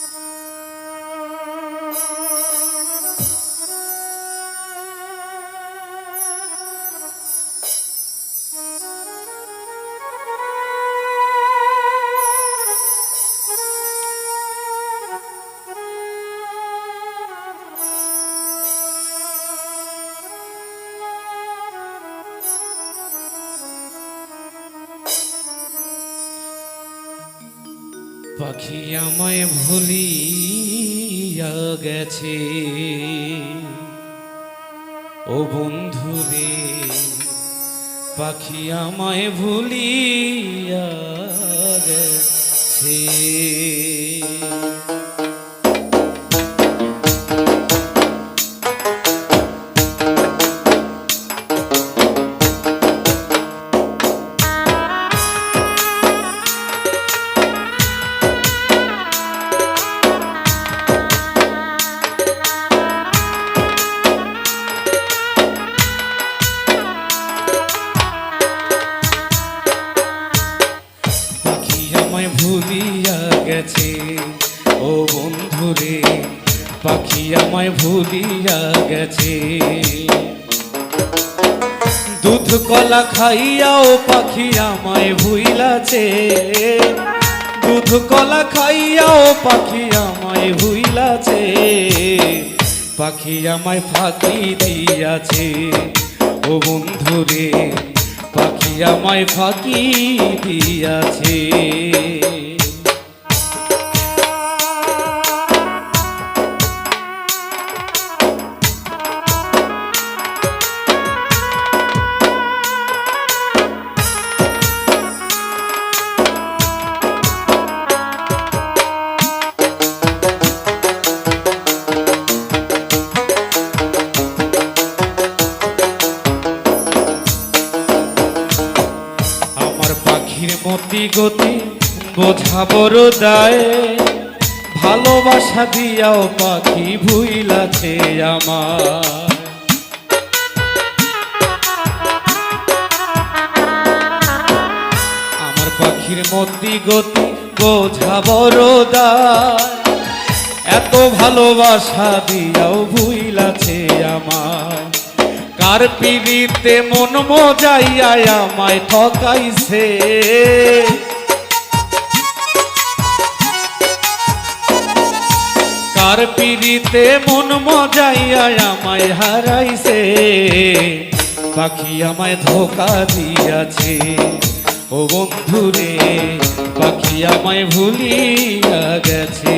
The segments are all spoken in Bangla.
Thank you. পাখি আমায় ভুলিয়া গেছে। ও বন্ধু রে পাখি আমায় ভুলিয়া গেছে। ভুলিয়া গেছে। ও বন্ধু রে পাখি আমায় ভুলিয়া গেছে। দুধ কলা খাইয়াও পাখি আমায় ভুইলাছে। দুধ কলা খাইয়াও পাখি আমায় ভুইলাছে। পাখি আমায় ফাঁকি দিয়াছে। ও বন্ধুরে, পাখি আমায় ফাঁকি দিয়াছে। আমার পাখির মতি গতি বোঝা বড় দায় ভালোবাসা দিয়াও পাখি ভুইলাছে আমার আমার পাখির মতি গতি বোঝা বড় দায় এত ভালোবাসা দিয়াও ভুইলাছে আমার কার পিড়িতে মন মজাইয়া আমায় ঠকাইছে। কার পিড়িতে মন মজাইয়া আমায় হারাইছে। পাখি আমায় ধোকা দিয়াছে। ও বন্ধুরে, পাখি আমায় ভুলিয়া গেছে।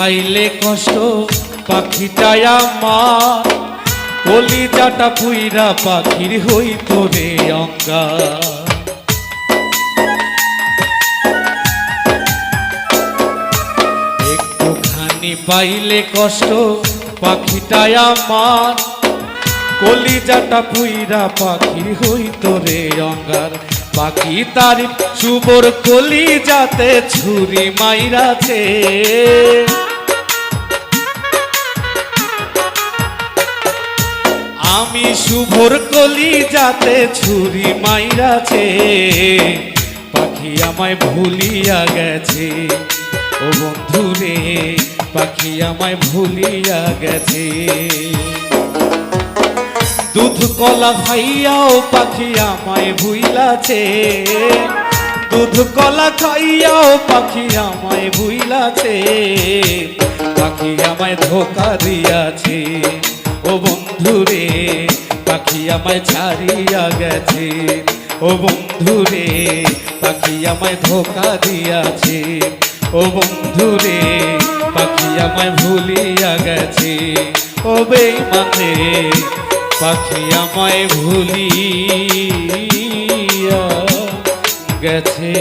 পাইলে কষ্ট, পাখিটাই আমার। কলিজাটা পুইরা পাখির হইতো রে অঙ্গা একটুখানি পাইলে কষ্ট, পাখিটাই আমার। কলিজাটা পুইরা পাখির হইতো রে অঙ্গার। পাখি তার কলি যাতে ছুরি মাইরাছে। আমি শুভর কলিজাতে ছুরি মাইরাছে, পাখি আমায় ভুলিয়া গেছে। ও বন্ধু রে পাখি আমায় ভুলিয়া গেছে। দুধ কলা খাইয়াও পাখি আমায় ভুইলাছে। দুধ কলা খাইয়াও পাখি আমায় ভুইলাছে। পাখি আমায় ধোকা দিয়াছে। ও বন্ধু রে, পাখি আমায় ছাড়িয়া গেছে। ও বন্ধু রে, পাখি আমায় ধোকা দিয়াছে। ও বন্ধু রে, পাখি আমায় ভুলিয়া গেছে। ও বেমানে পাখি আমায় ভুলিয়া গেছে।